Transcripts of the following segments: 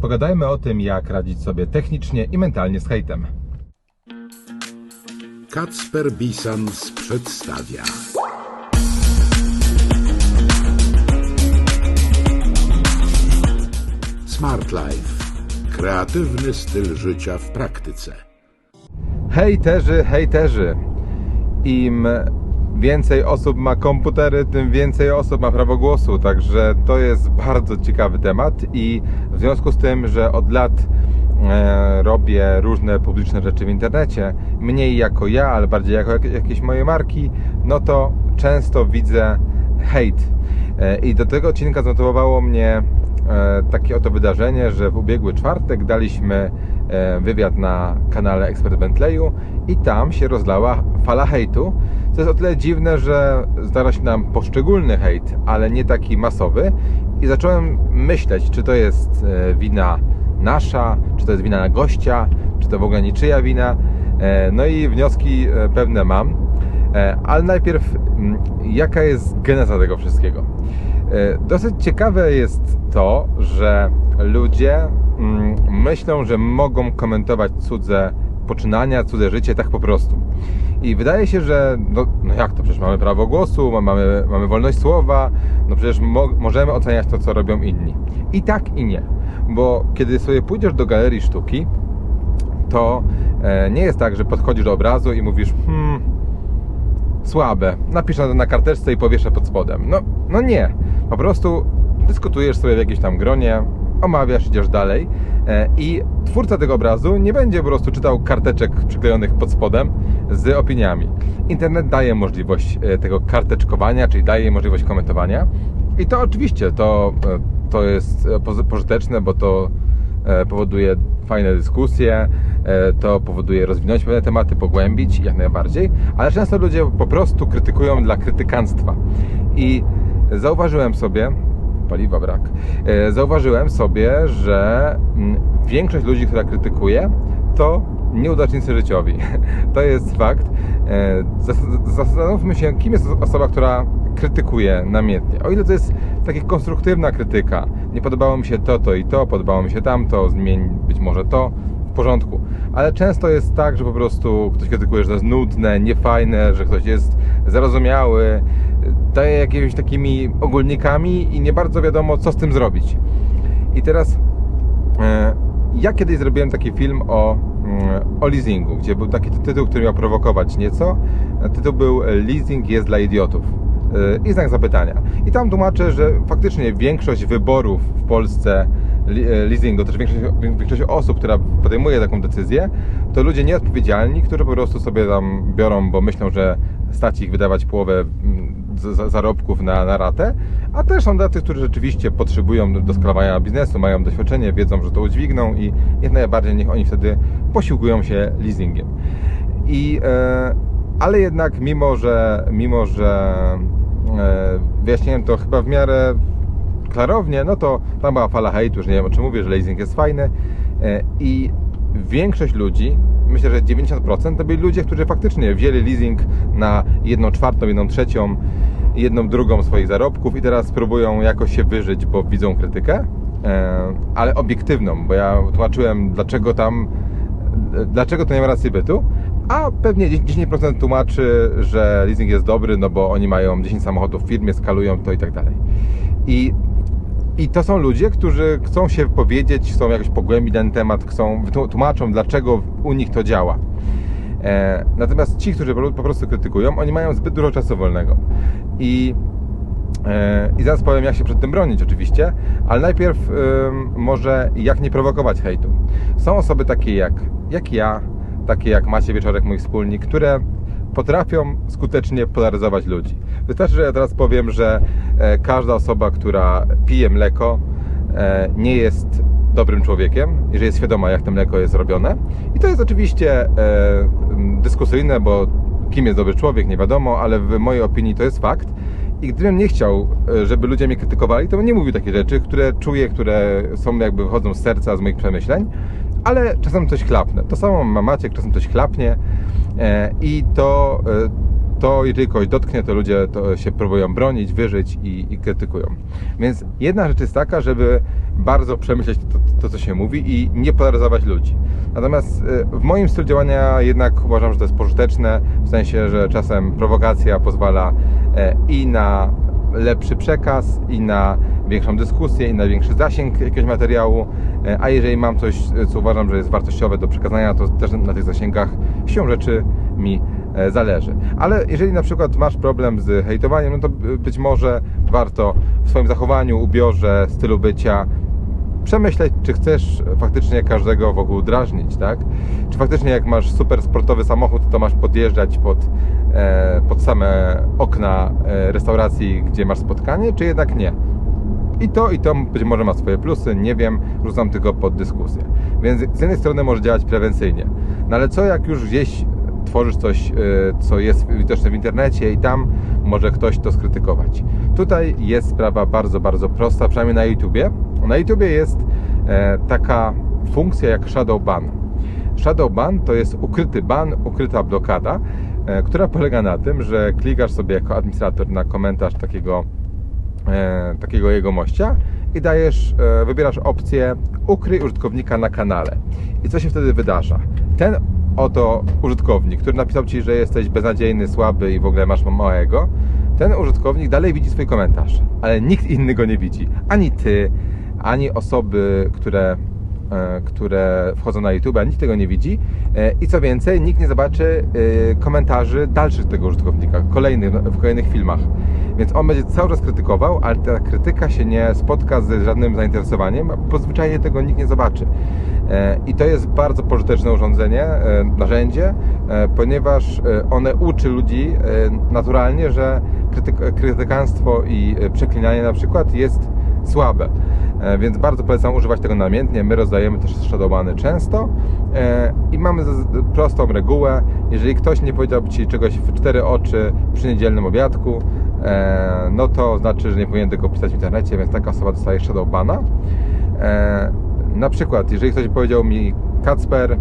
Pogadajmy o tym, jak radzić sobie technicznie i mentalnie z hejtem. Kacper Bisans przedstawia. Smart Life. Kreatywny styl życia w praktyce. Hejterzy, hejterzy. Im więcej osób ma komputery, tym więcej osób ma prawo głosu. Także to jest bardzo ciekawy temat i w związku z tym, że od lat e, robię różne publiczne rzeczy w internecie, mniej jako ja, ale bardziej jako jak, jakieś moje marki, no to często widzę hejt. E, I do tego odcinka zmotywowało mnie e, takie oto wydarzenie, że w ubiegły czwartek daliśmy wywiad na kanale Ekspert Bentleyu i tam się rozlała fala hejtu, co jest o tyle dziwne, że zdarza się nam poszczególny hejt, ale nie taki masowy i zacząłem myśleć, czy to jest e, wina nasza, czy to jest wina gościa, czy to w ogóle niczyja wina. E, No i wnioski e, pewne mam. E, Ale najpierw, mm, jaka jest geneza tego wszystkiego? E, Dosyć ciekawe jest to, że ludzie myślą, że mogą komentować cudze poczynania, cudze życie tak po prostu. I wydaje się, że no, no jak to, przecież mamy prawo głosu, ma- mamy, mamy wolność słowa, no przecież mo możemy oceniać to, co robią inni. I tak i nie. Bo kiedy sobie pójdziesz do galerii sztuki, to e, nie jest tak, że podchodzisz do obrazu i mówisz, hmm, słabe, napiszę to na karteczce i powieszę pod spodem. No, no nie. Po prostu dyskutujesz sobie w jakimś tam gronie, omawiasz, idziesz dalej e, i twórca tego obrazu nie będzie po prostu czytał karteczek przyklejonych pod spodem z opiniami. Internet daje możliwość e, tego karteczkowania, czyli daje możliwość komentowania i to oczywiście to, e, to jest pożyteczne, bo to powoduje fajne dyskusje, to powoduje rozwinąć pewne tematy, pogłębić jak najbardziej, ale często ludzie po prostu krytykują dla krytykanstwa. I zauważyłem sobie, paliwa brak, e, zauważyłem sobie, że mm, większość ludzi, która krytykuje, to nieudacznicy życiowi. To jest fakt. E, zas- Zastanówmy się, kim jest osoba, która krytykuje namiętnie. O ile to jest taka konstruktywna krytyka, nie podobało mi się to, to i to, podobało mi się tamto, zmień być może to, w porządku. Ale często jest tak, że po prostu ktoś krytykuje, że to jest nudne, niefajne, że ktoś jest zarozumiały, daje jakimiś takimi ogólnikami i nie bardzo wiadomo, co z tym zrobić. I teraz e, ja kiedyś zrobiłem taki film o, mm, o leasingu, gdzie był taki tytuł, który miał prowokować nieco. Tytuł był Leasing jest dla idiotów. E, I znak zapytania. I tam tłumaczę, że faktycznie większość wyborów w Polsce e, leasingu, też większość, większość osób, która podejmuje taką decyzję, to ludzie nieodpowiedzialni, którzy po prostu sobie tam biorą, bo myślą, że stać ich wydawać połowę zarobków na, na ratę, a też są tacy, którzy rzeczywiście potrzebują doskonalenia biznesu, mają doświadczenie, wiedzą, że to udźwigną i jak najbardziej niech oni wtedy posiłkują się leasingiem. I, e, ale jednak mimo, że mimo, że e, wyjaśniłem to chyba w miarę klarownie, no to tam była fala hejtu, że nie wiem o czym mówię, że leasing jest fajny e, i większość ludzi, myślę, że 90% to byli ludzie, którzy faktycznie wzięli leasing na jedną czwartą, jedną trzecią, jedną drugą swoich zarobków i teraz próbują jakoś się wyżyć, bo widzą krytykę, e, ale obiektywną, bo ja tłumaczyłem, dlaczego tam, dlaczego to nie ma racji bytu, a pewnie 10% tłumaczy, że leasing jest dobry, no bo oni mają 10 samochodów w firmie, skalują to i tak dalej. I i to są ludzie, którzy chcą się powiedzieć, chcą jakoś pogłębić ten temat, chcą, tłumaczą, dlaczego u nich to działa. E, natomiast ci, którzy po prostu krytykują, oni mają zbyt dużo czasu wolnego. I, e, i zaraz powiem, jak się przed tym bronić, oczywiście, ale najpierw może jak nie prowokować hejtu. Są osoby takie jak, jak ja, takie jak Macie Wieczorek, mój wspólnik, które potrafią skutecznie polaryzować ludzi. Wystarczy, że ja teraz powiem, że e, każda osoba, która pije mleko, e, nie jest dobrym człowiekiem, jeżeli jest świadoma, jak to mleko jest robione. I to jest oczywiście e, dyskusyjne, bo kim jest dobry człowiek, nie wiadomo, ale w mojej opinii to jest fakt. I gdybym nie chciał, żeby ludzie mnie krytykowali, to bym nie mówił takich rzeczy, które czuję, które są jakby wychodzą z serca, z moich przemyśleń, ale czasem coś chlapnę. To samo ma Maciek, czasem coś chlapnie e, i to, to jeżeli kogoś dotknie, to ludzie to się próbują bronić, wyżyć i, i krytykują. Więc jedna rzecz jest taka, żeby bardzo przemyśleć to, to, co się mówi i nie polaryzować ludzi. Natomiast y, w moim stylu działania jednak uważam, że to jest pożyteczne, w sensie, że czasem prowokacja pozwala e, i na lepszy przekaz, i na większą dyskusję, i na większy zasięg jakiegoś materiału, e, a jeżeli mam coś, co uważam, że jest wartościowe do przekazania, to też na tych zasięgach siłą rzeczy mi e, zależy. Ale jeżeli na przykład masz problem z hejtowaniem, no to być może warto w swoim zachowaniu, ubiorze, stylu bycia przemyśleć, czy chcesz faktycznie każdego wokół drażnić, tak? Czy faktycznie jak masz super sportowy samochód, to masz podjeżdżać pod, e, pod same okna e, restauracji, gdzie masz spotkanie, czy jednak nie? I to, i to być może ma swoje plusy, nie wiem, rzucam tylko pod dyskusję. Więc z jednej strony może działać prewencyjnie. No ale co jak już gdzieś tworzysz coś, e, co jest widoczne w internecie i tam może ktoś to skrytykować. Tutaj jest sprawa bardzo, bardzo prosta, przynajmniej na YouTubie. Na YouTubie jest e, taka funkcja jak shadow ban. Shadow ban to jest ukryty ban, ukryta blokada, e, która polega na tym, że klikasz sobie jako administrator na komentarz takiego, takiego jegomościa i dajesz, wybierasz opcję ukryj użytkownika na kanale. I co się wtedy wydarza? Ten oto użytkownik, który napisał Ci, że jesteś beznadziejny, słaby i w ogóle masz małego, ten użytkownik dalej widzi swój komentarz, ale nikt inny go nie widzi. Ani Ty, ani osoby, które, e, które wchodzą na YouTube, nikt tego nie widzi. E, I co więcej, nikt nie zobaczy e, komentarzy dalszych tego użytkownika, kolejnych, w kolejnych filmach. Więc on będzie cały czas krytykował, ale ta krytyka się nie spotka z żadnym zainteresowaniem, bo zwyczajnie tego nikt nie zobaczy. I to jest bardzo pożyteczne urządzenie, narzędzie, ponieważ one uczy ludzi naturalnie, że krytyk krytykanstwo i przeklinanie na przykład jest słabe. Więc bardzo polecam używać tego namiętnie. My rozdajemy też shadowbany często i mamy prostą regułę. Jeżeli ktoś nie powiedział Ci czegoś w cztery oczy przy niedzielnym obiadku, no to znaczy, że nie powinien tego pisać w internecie, więc taka osoba dostaje shadowbana. Na przykład, jeżeli ktoś powiedział mi Kacper,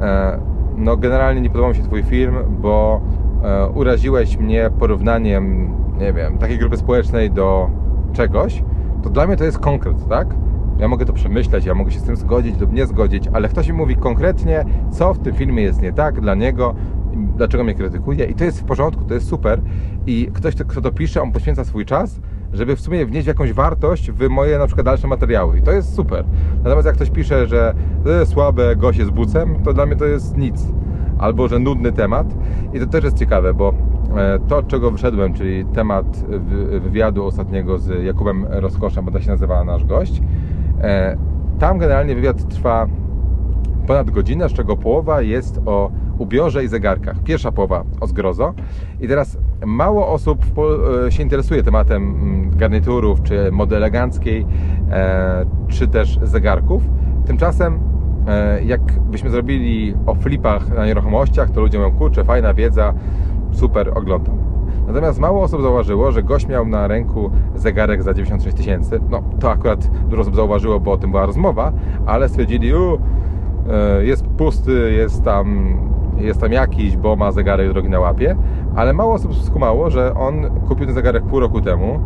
e, no generalnie nie podobał mi się Twój film, bo e, uraziłeś mnie porównaniem, nie wiem, takiej grupy społecznej do czegoś, to dla mnie to jest konkret, tak? Ja mogę to przemyśleć, ja mogę się z tym zgodzić lub nie zgodzić, ale ktoś mi mówi konkretnie, co w tym filmie jest nie tak dla niego, dlaczego mnie krytykuje i to jest w porządku, to jest super i ktoś, kto to pisze, on poświęca swój czas, żeby w sumie wnieść jakąś wartość w moje na przykład dalsze materiały i to jest super. Natomiast jak ktoś pisze, że jest słabe, gość jest bucem, to dla mnie to jest nic. Albo, że nudny temat i to też jest ciekawe, bo e, to, od czego wyszedłem, czyli temat wywiadu ostatniego z Jakubem Rozkoszem, bo tak się nazywa nasz gość, e, tam generalnie wywiad trwa ponad godzinę, z czego połowa jest o ubiorze i zegarkach. Pierwsza połowa o zgrozo. I teraz mało osób e, się interesuje tematem mm, garniturów, czy mody eleganckiej, e, czy też zegarków. Tymczasem e, jakbyśmy zrobili o flipach na nieruchomościach, to ludzie mówią, kurczę, fajna wiedza, super, oglądam. Natomiast mało osób zauważyło, że gość miał na ręku zegarek za 96 tysięcy. No, to akurat dużo osób zauważyło, bo o tym była rozmowa, ale stwierdzili, u, jest pusty, jest tam jest tam jakiś, bo ma zegarek drogi na łapie, ale mało osób skumało, że on kupił ten zegarek pół roku temu.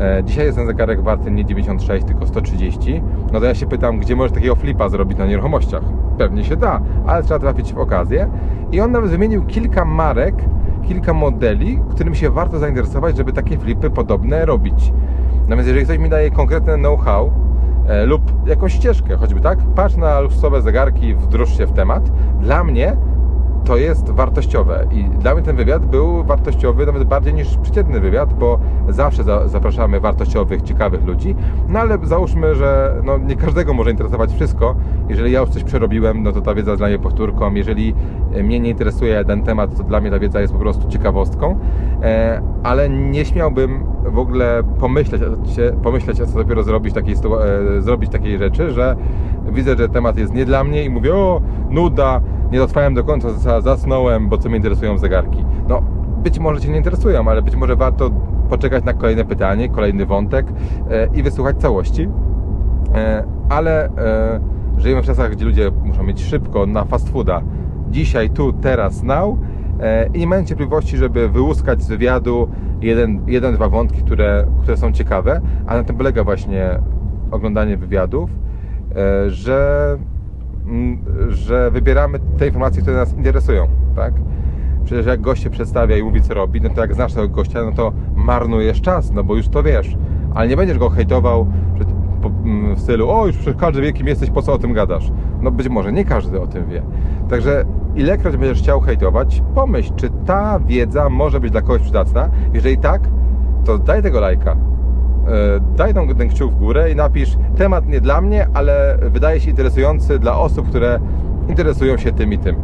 E, dzisiaj jest ten zegarek warty nie 96, tylko 130. No to ja się pytam, gdzie możesz takiego flipa zrobić na nieruchomościach? Pewnie się da, ale trzeba trafić w okazję. I on nawet wymienił kilka marek, kilka modeli, którym się warto zainteresować, żeby takie flipy podobne robić. Natomiast jeżeli ktoś mi daje konkretne know-how, e, lub jakąś ścieżkę, choćby tak, patrz na luksusowe zegarki, wdroż się w temat. Dla mnie to jest wartościowe i dla mnie ten wywiad był wartościowy nawet bardziej niż przeciętny wywiad, bo zawsze za, zapraszamy wartościowych, ciekawych ludzi, no ale załóżmy, że no, nie każdego może interesować wszystko. Jeżeli ja już coś przerobiłem, no to ta wiedza jest dla mnie powtórką. Jeżeli mnie nie interesuje ten temat, to dla mnie ta wiedza jest po prostu ciekawostką, e, ale nie śmiałbym w ogóle pomyśleć, pomyśleć co dopiero zrobić takiej, e, zrobić takiej rzeczy, że widzę, że temat jest nie dla mnie i mówię, o, nuda, nie dotrwałem do końca, zasnąłem, bo co mnie interesują zegarki. No, być może Cię nie interesują, ale być może warto poczekać na kolejne pytanie, kolejny wątek e, i wysłuchać całości. E, ale e, żyjemy w czasach, gdzie ludzie muszą mieć szybko na fast fooda. Dzisiaj, tu, teraz, now i nie mają cierpliwości, żeby wyłuskać z wywiadu jeden, jeden dwa wątki, które, które są ciekawe, a na tym polega właśnie oglądanie wywiadów, że, mm, że wybieramy te informacje, które nas interesują, tak? Przecież jak gość się przedstawia i mówi co robi, no to jak znasz tego gościa, no to marnujesz czas, no bo już to wiesz. Ale nie będziesz go hejtował mm, w stylu, o już przecież każdy wie kim jesteś, po co o tym gadasz. No być może nie każdy o tym wie. Także ilekroć będziesz chciał hejtować, pomyśl, czy ta wiedza może być dla kogoś przydatna. Jeżeli tak, to daj tego lajka. E, Daj tą, ten kciuk w górę i napisz temat nie dla mnie, ale wydaje się interesujący dla osób, które interesują się tym i tym.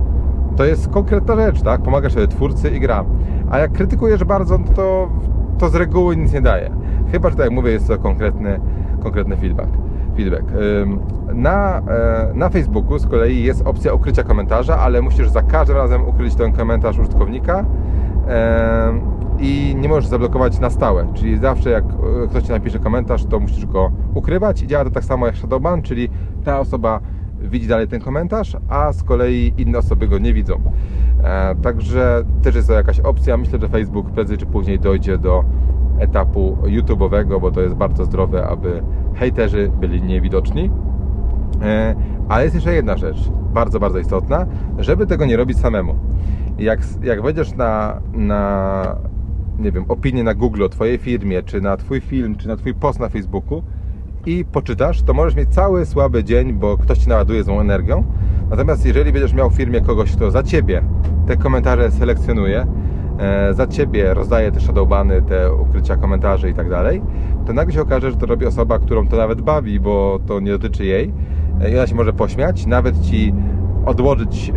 To jest konkretna rzecz, tak? Pomagasz sobie twórcy i gra. A jak krytykujesz bardzo, to, to z reguły nic nie daje. Chyba, że tak jak mówię, jest to konkretny, konkretny feedback. feedback. Na, e, na Facebooku z kolei jest opcja ukrycia komentarza, ale musisz za każdym razem ukryć ten komentarz użytkownika i nie możesz zablokować na stałe. Czyli zawsze jak e, ktoś ci napisze komentarz, to musisz go ukrywać i działa to tak samo jak Shadowban, czyli ta osoba widzi dalej ten komentarz, a z kolei inne osoby go nie widzą. E, także też jest to jakaś opcja. Myślę, że Facebook prędzej czy później dojdzie do etapu YouTube'owego, bo to jest bardzo zdrowe, aby hejterzy byli niewidoczni. E, Ale jest jeszcze jedna rzecz, bardzo, bardzo istotna, żeby tego nie robić samemu. Jak, jak wejdziesz na, na nie wiem, opinię na Google o Twojej firmie, czy na Twój film, czy na Twój post na Facebooku i poczytasz, to możesz mieć cały słaby dzień, bo ktoś Ci naładuje złą energią. Natomiast jeżeli będziesz miał w firmie kogoś, kto za Ciebie te komentarze selekcjonuje, e, za Ciebie rozdaje te shadowbany, te ukrycia komentarzy i tak dalej, to nagle się okaże, że to robi osoba, którą to nawet bawi, bo to nie dotyczy jej e, i ona się może pośmiać, nawet Ci odłożyć,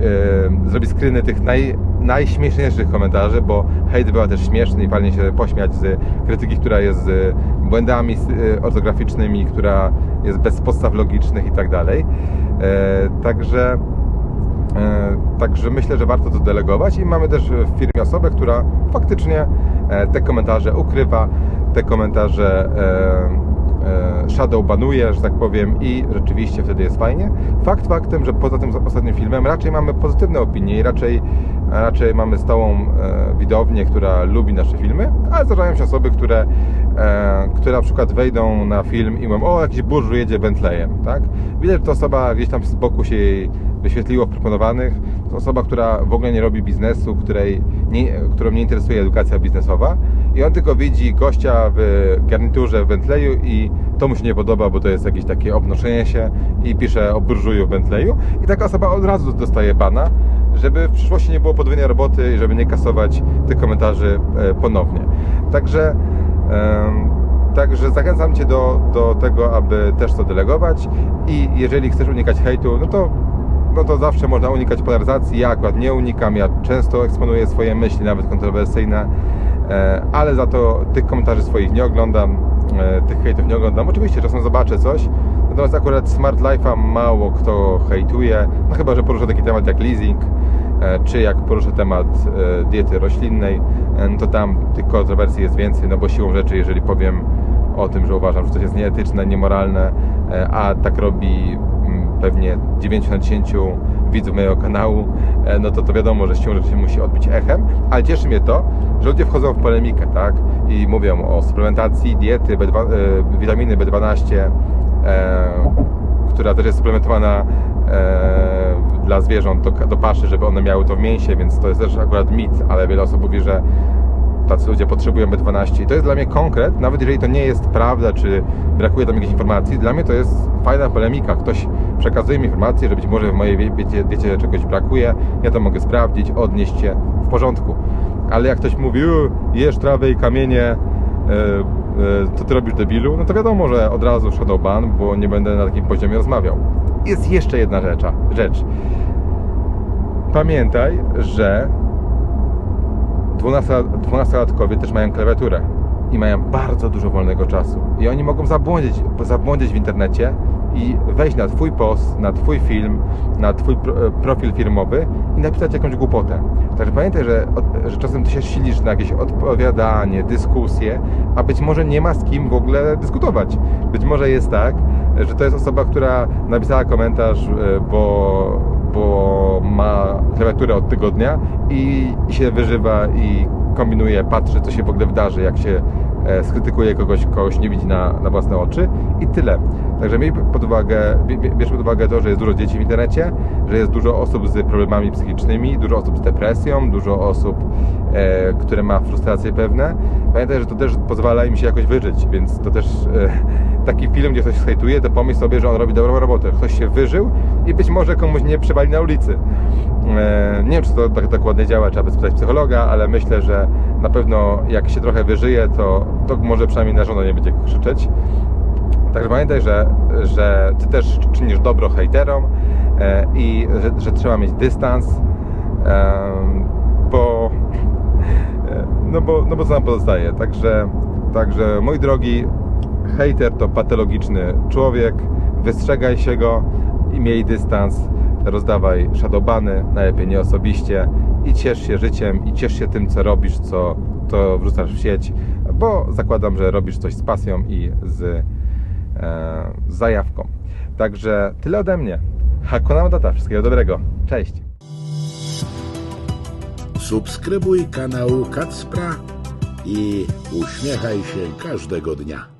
e, zrobić screeny tych naj, najśmieszniejszych komentarzy, bo hejt była też śmieszny i fajnie się pośmiać z krytyki, która jest z błędami e, ortograficznymi, która jest bez podstaw logicznych i tak dalej. E, Także E, Także myślę, że warto to delegować i mamy też w firmie osobę, która faktycznie e, te komentarze ukrywa, te komentarze shadow banuje, że tak powiem i rzeczywiście wtedy jest fajnie. Fakt faktem, że poza tym ostatnim filmem raczej mamy pozytywne opinie i raczej, raczej mamy stałą e, widownię, która lubi nasze filmy, ale zdarzają się osoby, które, e, które na przykład wejdą na film i mówią, o jakiś burżu jedzie Bentleyem, tak? Widać, że to osoba gdzieś tam z boku się jej wyświetliło w proponowanych. To osoba, która w ogóle nie robi biznesu, której nie, którą nie interesuje edukacja biznesowa i on tylko widzi gościa w garniturze w Bentleyu i to mu się nie podoba, bo to jest jakieś takie obnoszenie się i pisze o burżuju w Bentleyu i taka osoba od razu dostaje bana, żeby w przyszłości nie było podwójnej roboty i żeby nie kasować tych komentarzy e, ponownie. Także Także zachęcam Cię do, do tego, aby też to delegować i jeżeli chcesz unikać hejtu, no to, no to zawsze można unikać polaryzacji. Ja akurat nie unikam, ja często eksponuję swoje myśli, nawet kontrowersyjne, e, ale za to tych komentarzy swoich nie oglądam, e, tych hejtów nie oglądam. Oczywiście czasem zobaczę coś, natomiast akurat Smart Life'a mało kto hejtuje, no chyba, że poruszę taki temat jak leasing, e, czy jak poruszę temat diety roślinnej, no to tam tych kontrowersji jest więcej, no bo siłą rzeczy, jeżeli powiem o tym, że uważam, że coś jest nieetyczne, niemoralne, a tak robi pewnie 9 na 10 widzów mojego kanału, e, no to to wiadomo, że siłą rzeczy musi odbić echem, ale cieszy mnie to, że ludzie wchodzą w polemikę, tak, i mówią o suplementacji diety, B2, e, witaminy B12, e, która też jest suplementowana e, dla zwierząt do, do paszy, żeby one miały to w mięsie, więc to jest też akurat mit, ale wiele osób mówi, że tacy ludzie potrzebują B12 i to jest dla mnie konkret, nawet jeżeli to nie jest prawda, czy brakuje tam jakiejś informacji, dla mnie to jest fajna polemika. Ktoś przekazuje mi informację, że być może w mojej wiecie, diecie czegoś brakuje, ja to mogę sprawdzić, odnieść się w porządku. Ale jak ktoś mówi, "U, jesz trawę i kamienie, e, e, to ty robisz debilu, no to wiadomo, że od razu shadow ban, bo nie będę na takim poziomie rozmawiał. Jest jeszcze jedna rzecz. rzecz. Pamiętaj, że 12 12-latkowie też mają klawiaturę i mają bardzo dużo wolnego czasu. I oni mogą zabłądzić, zabłądzić w internecie i wejść na Twój post, na Twój film, na Twój e, profil firmowy i napisać jakąś głupotę. Także pamiętaj, że, że czasem Ty się silisz na jakieś odpowiadanie, dyskusje, a być może nie ma z kim w ogóle dyskutować. Być może jest tak, że to jest osoba, która napisała komentarz, e, bo bo ma klawiaturę od tygodnia i, i się wyżywa i kombinuje, patrzy, co się w ogóle wydarzy, jak się skrytykuje kogoś, kogoś nie widzi na, na własne oczy i tyle. Także miej pod uwagę, pod uwagę to, że jest dużo dzieci w internecie, że jest dużo osób z problemami psychicznymi, dużo osób z depresją, dużo osób, e, które ma frustracje pewne. Pamiętaj, że to też pozwala im się jakoś wyżyć, więc to też e, taki film, gdzie ktoś hejtuje, to pomyśl sobie, że on robi dobrą robotę. Ktoś się wyżył i być może komuś nie przewali na ulicy. E, nie wiem, czy to tak dokładnie działa, trzeba by spytać psychologa, ale myślę, że na pewno jak się trochę wyżyje, to, to może przynajmniej na żonę nie będzie krzyczeć. Także pamiętaj, że, że ty też czynisz dobro hejterom e, i że, że trzeba mieć dystans, bo, e, no bo, no bo co nam pozostaje. Także, także mój drogi, hejter to patologiczny człowiek, wystrzegaj się go i miej dystans, rozdawaj shadowbany, najlepiej nie osobiście i ciesz się życiem i ciesz się tym, co robisz, co to wrzucasz w sieć, bo zakładam, że robisz coś z pasją i z e, z zajawką. Także tyle ode mnie. Hakuna Matata, wszystkiego dobrego. Cześć. Subskrybuj kanał Kacpra i uśmiechaj się każdego dnia.